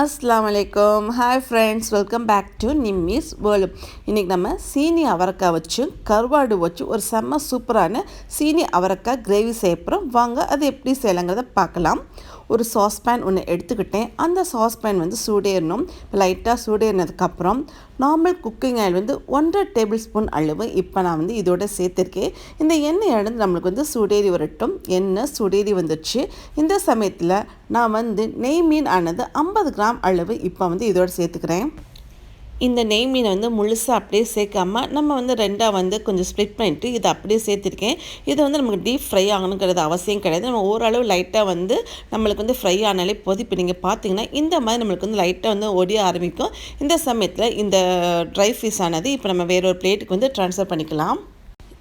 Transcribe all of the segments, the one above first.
அஸ்லாம் வலைக்கம் hi friends welcome back to Nimmi's world இன்றைக்கி நம்ம சீனி அவரக்காய் வச்சு கருவாடு வச்சு ஒரு செம்ம சூப்பரான சீனி அவரைக்காய் கிரேவி செய்யப்புறம் வாங்க அது எப்படி செய்யலாங்கிறத பார்க்கலாம். ஒரு சாஸ்பேன் ஒன்று எடுத்துக்கிட்டேன். அந்த சாஸ்பேன் வந்து சூடேறணும். லைட்டாக சூடேறினதுக்கப்புறம் நார்மல் குக்கிங் ஆயில் வந்து ஒன்றரை டேபிள் ஸ்பூன் அளவு இப்போ நான் வந்து இதோட சேர்த்துருக்கேன். இந்த எண்ணெய் வந்து நம்மளுக்கு வந்து சூடேறி வரட்டும். எண்ணெய் சூடேறி வந்துடுச்சு. இந்த சமயத்தில் நான் வந்து நெய் மீன் ஆனது ஐம்பது கிராம் அளவு இப்போ வந்து இதோட சேர்த்துக்கிறேன். இந்த நெய் மீனை வந்து முழுசாக அப்படியே சேர்க்காம நம்ம வந்து ரெண்டாக வந்து கொஞ்சம் ஸ்ப்ளிட் பண்ணிட்டு இதை அப்படியே சேர்த்துருக்கேன். இது வந்து நமக்கு டீப் ஃப்ரை ஆகணுங்கிறது அவசியம் கிடையாது. நம்ம ஓரளவு லைட்டாக வந்து நம்மளுக்கு வந்து ஃப்ரை ஆனாலே போது இப்போ நீங்கள் பார்த்தீங்கன்னா இந்த மாதிரி நம்மளுக்கு வந்து லைட்டாக வந்து ஒடிய ஆரம்பிக்கும். இந்த சமயத்தில் இந்த ட்ரை ஃபிஷ் ஆனது இப்போ நம்ம வேற ஒரு பிளேட்டுக்கு வந்து ட்ரான்ஸ்ஃபர் பண்ணிக்கலாம்.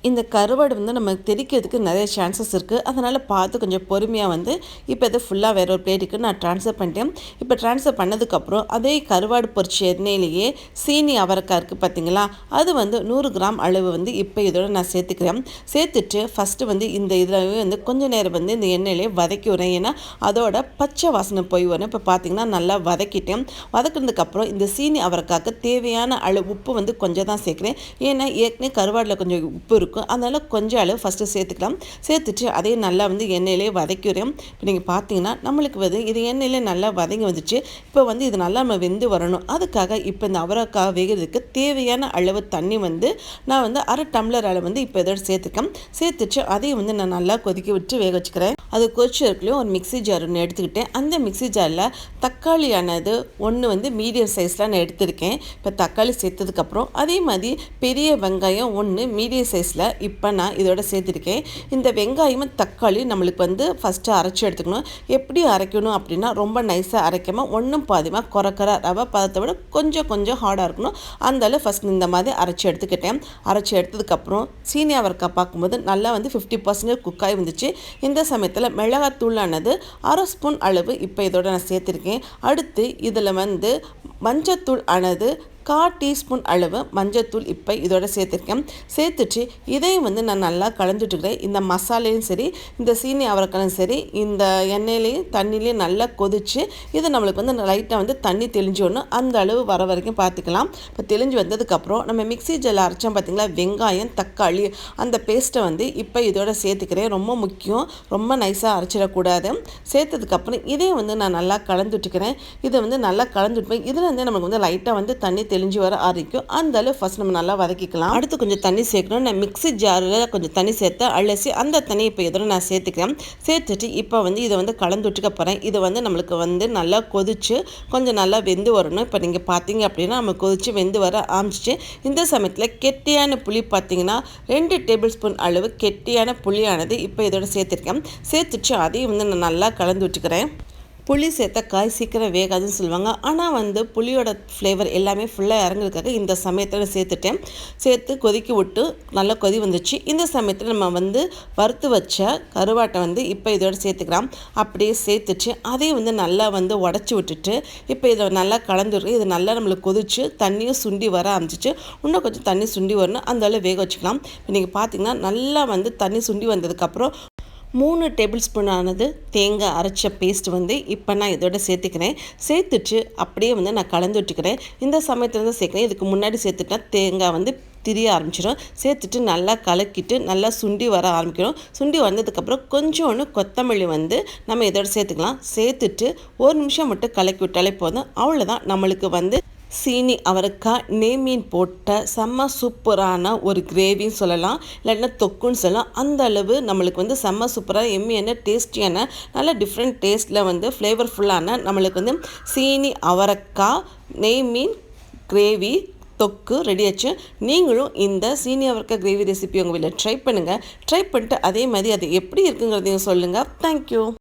இந்த கருவாடு வந்து நம்ம தெரிக்கிறதுக்கு நிறைய சான்சஸ் இருக்குது அதனால் பார்த்து கொஞ்சம் பொறுமையாக வந்து இப்போ இதை ஃபுல்லாக வேற ஒரு பிளேட்டுக்கு நான் ட்ரான்ஸ்ஃபர் பண்ணிட்டேன். இப்போ ட்ரான்ஸ்ஃபர் பண்ணதுக்கப்புறம் அதே கருவாடு பொரிச்ச எண்ணெயிலேயே சீனி அவரைக்காய் இருக்குது பார்த்தீங்களா அது வந்து நூறு கிராம் அளவு வந்து இப்போ இதோட நான் சேர்த்துக்கிறேன். சேர்த்துட்டு ஃபஸ்ட்டு வந்து இந்த இதில் வந்து கொஞ்சம் நேரம் வந்து இந்த எண்ணெயிலே வதக்கி விடுறேன் ஏன்னா அதோட பச்சை வாசனை போய் வரும். இப்போ பார்த்தீங்கன்னா நல்லா வதக்கிட்டேன். வதக்கினதுக்கப்புறம் இந்த சீனி அவரைக்காய்க்கு தேவையான அளவு உப்பு வந்து கொஞ்சம் தான் சேர்க்குறேன். ஏன்னா ஏற்கனவே கருவாடில் கொஞ்சம் உப்பு இருக்கும் இருக்கும். அதனால் கொஞ்சம் அளவு ஃபஸ்ட்டு சேர்த்துக்கலாம். சேர்த்துட்டு அதையும் நல்லா வந்து எண்ணெயிலே வதக்கிறோம் இப்போ நீங்கள் பார்த்தீங்கன்னா நம்மளுக்கு வந்து இது எண்ணெயிலே நல்லா வதங்கி வந்துச்சு. இப்போ வந்து இது நல்லா நம்ம வெந்து வரணும். அதுக்காக இப்போ இந்த அவரைக்காய் வேகிறதுக்கு தேவையான அளவு தண்ணி வந்து நான் வந்து அரை டம்ளர் அளவு வந்து இப்போ இதோட சேர்த்துக்கேன் சேர்த்துட்டு அதையும் வந்து நான் நல்லா கொதிக்க விட்டு வேக வச்சுக்கிறேன். அது கொதிச்சு இருக்கலையும் ஒரு மிக்சி ஜார் ஒன்று எடுத்துக்கிட்டேன். அந்த மிக்சி ஜாரில் தக்காளியானது ஒன்று வந்து மீடியம் சைஸில் நான் எடுத்திருக்கேன். இப்போ தக்காளி சேர்த்ததுக்கப்புறம் அதே மாதிரி பெரிய வெங்காயம் ஒன்று மீடியம் சைஸில் ப்ராசஸில் இப்போ நான் இதோட சேர்த்துருக்கேன். இந்த வெங்காயமும் தக்காளி நம்மளுக்கு வந்து ஃபஸ்ட்டு அரைச்சி எடுத்துக்கணும். எப்படி அரைக்கணும் அப்படின்னா ரொம்ப நைஸாக அரைக்காமல் ஒன்றும் பாதிமாக குறக்கிற ரவை பதத்தை விட கொஞ்சம் கொஞ்சம் ஹார்டாக இருக்கணும். அந்தளவு ஃபஸ்ட் இந்த மாதிரி அரைச்சி எடுத்துக்கிட்டேன். அரைச்சி எடுத்ததுக்கப்புறம் சீனியா அவரைக்காய் பார்க்கும்போது நல்லா வந்து ஃபிஃப்டி பர்சன்டேஜ் குக்காகி வந்துச்சு. இந்த சமயத்தில் மிளகாத்தூளானது அரை ஸ்பூன் அளவு இப்போ இதோட நான் சேர்த்துருக்கேன். அடுத்து இதில் வந்து மஞ்சத்தூள் ஆனது கா டீஸ்பூன் அளவு மஞ்சத்தூள் இப்போ இதோட சேர்த்துருக்கேன். சேர்த்துட்டு இதையும் வந்து நான் நல்லா கலந்துட்டுக்கிறேன். இந்த மசாலையும் சரி இந்த சீனி அவரைக்காயும் சரி இந்த எண்ணெயிலையும் தண்ணிலையும் நல்லா கொதிச்சு இது நம்மளுக்கு வந்து லைட்டாக வந்து தண்ணி தெளிஞ்சு ஒன்று அந்த அளவு வர வரைக்கும் பார்த்துக்கலாம். இப்போ தெளிஞ்சு வந்ததுக்கப்புறம் நம்ம மிக்சி ஜெல் அரைச்சோம் பார்த்திங்களா வெங்காயம் தக்காளி அந்த பேஸ்ட்டை வந்து இப்போ இதோட சேர்த்துக்கிறேன். ரொம்ப முக்கியம். ரொம்ப நைஸாக அரைச்சிடக்கூடாது. சேர்த்ததுக்கப்புறம் இதையும் வந்து நான் நல்லா கலந்துட்டுக்கிறேன். இதை வந்து நல்லா கலந்துட்டுப்பேன் இதில் வந்து நமக்கு வந்து லைட்டாக வந்து தண்ணி தெளிஞ்சு வர ஆரம்பிக்கும் அந்த அளவு ஃபஸ்ட் நம்ம நல்லா வதக்கிக்கலாம். அடுத்து கொஞ்சம் தண்ணி சேர்க்கணும். நான் மிக்ஸி ஜாரில் கொஞ்சம் தண்ணி சேர்த்து அலசி அந்த தண்ணியை இப்போ எதிரும் நான் சேர்த்துக்கிறேன். சேர்த்துட்டு இப்போ வந்து இதை வந்து கலந்து விட்டுக்க போகிறேன் இதை வந்து நம்மளுக்கு வந்து நல்லா கொதிச்சு கொஞ்சம் நல்லா வெந்து வரணும். இப்போ நீங்கள் பார்த்தீங்க அப்படின்னா நம்ம கொதிச்சு வெந்து வர ஆரம்பிச்சிச்சு. இந்த சமயத்தில் கெட்டியான புளி பார்த்தீங்கன்னா ரெண்டு டேபிள் ஸ்பூன் அளவு கெட்டியான புளியானது இப்போ இதோட சேர்த்துருக்கேன். சேர்த்துட்டு அதையும் வந்து நான் நல்லா கலந்து விட்டுக்கிறேன். புளி சேர்த்த காய் சீக்கிரம் வேகாதுன்னு சொல்லுவாங்க. ஆனால் வந்து புளியோட ஃப்ளேவர் எல்லாமே ஃபுல்லாக இறங்குறதுக்காக இந்த சமயத்தில் சேர்த்துட்டேன். சேர்த்து கொதிக்க விட்டு நல்லா கொதி வந்துச்சு இந்த சமயத்தில் நம்ம வந்து வறுத்து வச்ச கருவாட்டை வந்து இப்போ இதோட சேர்த்துக்கலாம். அப்படியே சேர்த்துச்சு. அதையும் வந்து நல்லா வந்து உடச்சி விட்டுட்டு இப்போ இதை நல்லா கலந்துருக்கு. இது நல்லா நம்மளுக்கு கொதிச்சு தண்ணியும் சுண்டி வர ஆரம்பிச்சிச்சு. இன்னும் கொஞ்சம் தண்ணி சுண்டி வரணும். அந்த அளவு வேக வச்சுக்கலாம். இப்போ நீங்கள் பார்த்தீங்கன்னா நல்லா வந்து தண்ணி சுண்டி வந்ததுக்கப்புறம் மூணு டேபிள் ஸ்பூன் ஆனது தேங்காய் அரைச்ச பேஸ்ட் வந்து இப்போ நான் இதோட சேர்த்துக்கிறேன். சேர்த்துட்டு அப்படியே வந்து நான் கலந்து விட்டுக்கிறேன். இந்த சமயத்தில் தான் சேர்க்குறேன். இதுக்கு முன்னாடி சேர்த்துட்டா தேங்காய் வந்து திரிய ஆரம்பிச்சிடும் சேர்த்துட்டு நல்லா கலக்கிட்டு நல்லா சுண்டி வர ஆரம்பிக்கிறோம். சுண்டி வந்ததுக்கப்புறம் கொஞ்சோண்டு கொத்தமல்லி வந்து நம்ம இதோட சேர்த்துக்கலாம். சேர்த்துட்டு ஒரு நிமிஷம் மட்டும் கலக்கி விட்டாலே போதும். அவ்வளோதான் நம்மளுக்கு வந்து சீனி அவரைக்காய் நேமீன் போட்ட செம்ம சூப்பரான ஒரு கிரேவின்னு சொல்லலாம். இல்லைன்னா தொக்குன்னு சொல்லலாம். அந்த அளவு நம்மளுக்கு வந்து செம்ம சூப்பராக எம்மியான டேஸ்டியான நல்ல டிஃப்ரெண்ட் டேஸ்ட்டில் வந்து ஃப்ளேவர்ஃபுல்லான நம்மளுக்கு வந்து சீனி அவரைக்காய் நெய் மீன் கிரேவி தொக்கு ரெடியாச்சு நீங்களும் இந்த சீனி அவரைக்காய் கிரேவி ரெசிபி உங்கள் வீட்டில் ட்ரை பண்ணுங்கள் ட்ரை பண்ணிட்டு அதே மாதிரி அது எப்படி இருக்குங்கிறதையும் சொல்லுங்கள் தேங்க்யூ